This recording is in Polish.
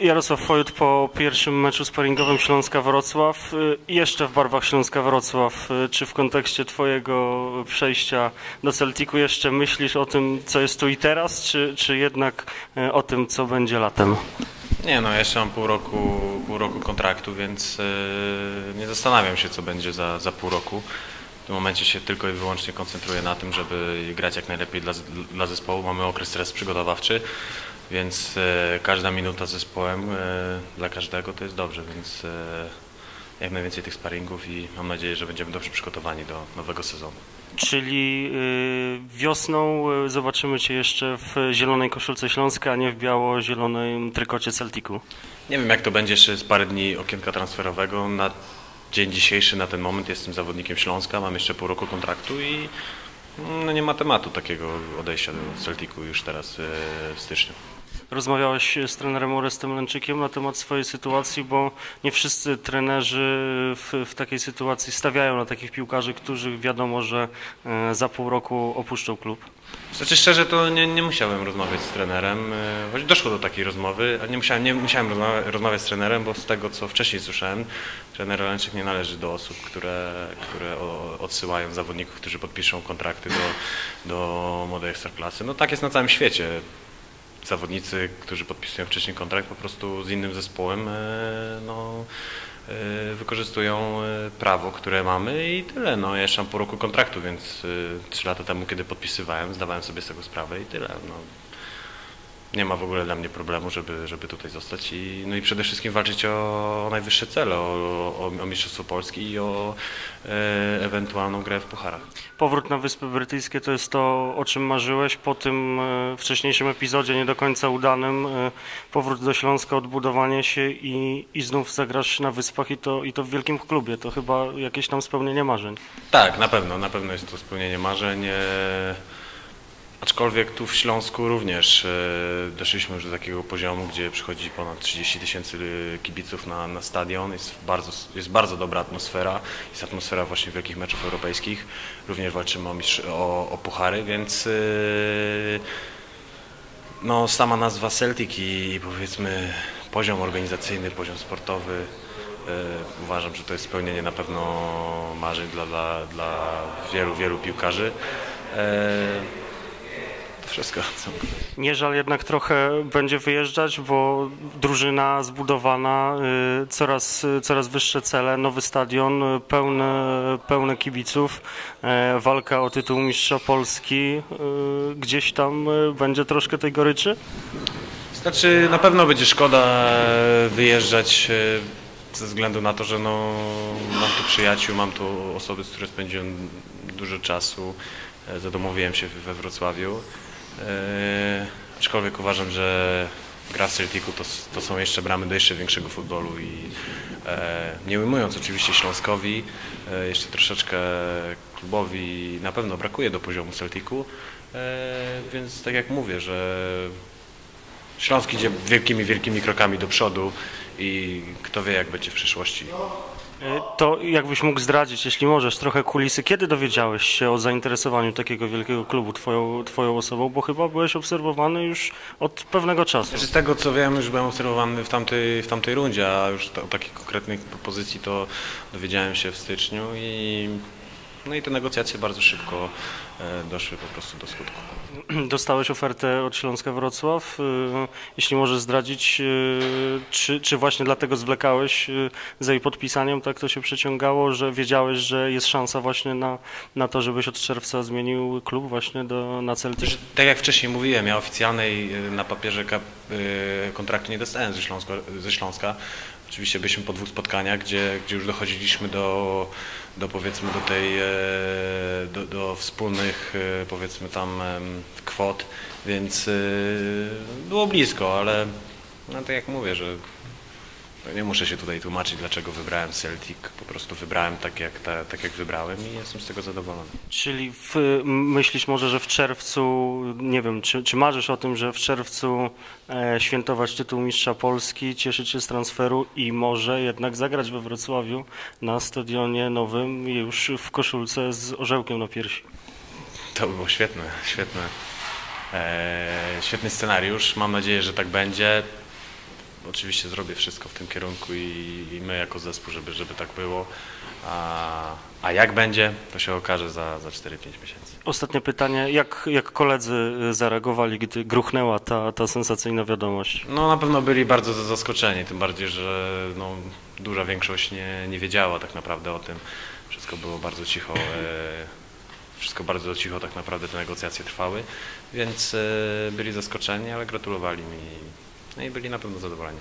Jarosław Fojut po pierwszym meczu sparingowym Śląska-Wrocław y, jeszcze w barwach Śląska-Wrocław. Y, Czy w kontekście twojego przejścia do Celticu jeszcze myślisz o tym, co jest tu i teraz, czy, czy jednak y, o tym, co będzie latem? Nie no, jeszcze mam pół roku, pół roku kontraktu, więc nie zastanawiam się, co będzie za, za pół roku. W tym momencie się tylko i wyłącznie koncentruję na tym, żeby grać jak najlepiej dla, dla zespołu. Mamy okres teraz przygotowawczy, więc yy, każda minuta z zespołem yy, dla każdego to jest dobrze, więc yy, jak najwięcej tych sparingów i mam nadzieję, że będziemy dobrze przygotowani do nowego sezonu. Czyli y, wiosną y, zobaczymy Cię jeszcze w zielonej koszulce Śląska, a nie w biało-zielonym trykocie Celticu. Nie wiem jak to będzie jeszcze z parę dni okienka transferowego. Na dzień dzisiejszy, na ten moment jestem zawodnikiem Śląska, mam jeszcze pół roku kontraktu i no, nie ma tematu takiego odejścia do Celticu już teraz e, w styczniu. Rozmawiałeś z trenerem Orestem Lęczykiem na temat swojej sytuacji, bo nie wszyscy trenerzy w, w takiej sytuacji stawiają na takich piłkarzy, którzy wiadomo, że e, za pół roku opuszczą klub. Znaczy szczerze to nie, nie musiałem rozmawiać z trenerem, e, choć doszło do takiej rozmowy, nie musiałem, nie musiałem rozmawia, rozmawiać z trenerem, bo z tego co wcześniej słyszałem, trener Lęczyk nie należy do osób, które, które odsyłają zawodników, którzy podpiszą kontrakty do, do młodej ekstraklasy. No tak jest na całym świecie. Zawodnicy, którzy podpisują wcześniej kontrakt po prostu z innym zespołem, e, no, e, wykorzystują e, prawo, które mamy i tyle. No, ja jeszcze mam pół roku kontraktu, więc trzy lata temu, kiedy podpisywałem, zdawałem sobie z tego sprawę i tyle. No, nie ma w ogóle dla mnie problemu, żeby, żeby tutaj zostać i, no i przede wszystkim walczyć o, o najwyższe cele, o, o, o Mistrzostwo Polski i o e, ewentualną grę w pucharach. Powrót na Wyspy Brytyjskie to jest to, o czym marzyłeś po tym e, wcześniejszym epizodzie, nie do końca udanym. e, Powrót do Śląska, odbudowanie się i, i znów zagrasz na Wyspach i to, i to w wielkim klubie. To chyba jakieś tam spełnienie marzeń. Tak, na pewno, na pewno jest to spełnienie marzeń. e, Aczkolwiek tu w Śląsku również e, doszliśmy już do takiego poziomu, gdzie przychodzi ponad 30 tysięcy e, kibiców na, na stadion. Jest bardzo, jest bardzo dobra atmosfera. Jest atmosfera właśnie wielkich meczów europejskich. Również walczymy o, o, o puchary, więc e, no, sama nazwa Celtic i powiedzmy poziom organizacyjny, poziom sportowy. Uważam, że to jest spełnienie na pewno marzeń dla, dla, dla wielu, wielu piłkarzy. Wszystko. Nie żal jednak trochę będzie wyjeżdżać, bo drużyna zbudowana, y, coraz, y, coraz wyższe cele, nowy stadion, y, pełne, pełne kibiców, e, walka o tytuł mistrza Polski. y, Gdzieś tam y, będzie troszkę tej goryczy? Znaczy, na pewno będzie szkoda e, wyjeżdżać e, ze względu na to, że no, mam tu przyjaciół, mam tu osoby, z którymi spędziłem dużo czasu. E, Zadomowiłem się we Wrocławiu. E, Aczkolwiek uważam, że gra w Celticu to, to są jeszcze bramy do jeszcze większego futbolu i e, nie ujmując oczywiście Śląskowi, e, jeszcze troszeczkę klubowi na pewno brakuje do poziomu Celticu, więc tak jak mówię, że Śląsk idzie wielkimi, wielkimi krokami do przodu i kto wie jak będzie w przyszłości. Y, To jakbyś mógł zdradzić, jeśli możesz, trochę kulisy. Kiedy dowiedziałeś się o zainteresowaniu takiego wielkiego klubu twoją, twoją osobą? Bo chyba byłeś obserwowany już od pewnego czasu. Znaczy, z tego co wiem, już byłem obserwowany w tamtej, w tamtej rundzie, a już o takiej konkretnej propozycji to dowiedziałem się w styczniu i, no i te negocjacje bardzo szybko e, doszły po prostu do skutku. Dostałeś ofertę od Śląska Wrocław. Y, Jeśli możesz zdradzić, y, czy, czy właśnie dlatego zwlekałeś y, z jej podpisaniem, tak to się przeciągało, że wiedziałeś, że jest szansa właśnie na, na to, żebyś od czerwca zmienił klub właśnie do, na? Że, tak jak wcześniej mówiłem, ja oficjalnej e, na papierze e, kontraktu nie dostałem ze Śląska, ze Śląska. Oczywiście byliśmy po dwóch spotkaniach, gdzie, gdzie już dochodziliśmy do, do powiedzmy do tej, e, do, do wspólnych e, powiedzmy tam kwot, więc e, było blisko, ale no tak jak mówię, że nie muszę się tutaj tłumaczyć, dlaczego wybrałem Celtic. Po prostu wybrałem tak jak, ta, tak jak wybrałem i jestem z tego zadowolony. Czyli w, myślisz może, że w czerwcu, nie wiem, czy, czy marzysz o tym, że w czerwcu e, świętować tytuł mistrza Polski, cieszyć się z transferu i może jednak zagrać we Wrocławiu na stadionie nowym już w koszulce z orzełkiem na piersi? To by było świetne, świetne. E, świetny scenariusz. Mam nadzieję, że tak będzie. Oczywiście zrobię wszystko w tym kierunku i, i my jako zespół, żeby, żeby tak było. A, a jak będzie, to się okaże za, za 4-5 miesięcy. Ostatnie pytanie, jak, jak koledzy zareagowali, gdy gruchnęła ta, ta sensacyjna wiadomość? No na pewno byli bardzo za- zaskoczeni, tym bardziej, że no, duża większość nie, nie wiedziała tak naprawdę o tym. Wszystko było bardzo cicho, e, wszystko bardzo cicho tak naprawdę te negocjacje trwały, więc e, byli zaskoczeni, ale gratulowali mi no i byli na pewno zadowoleni.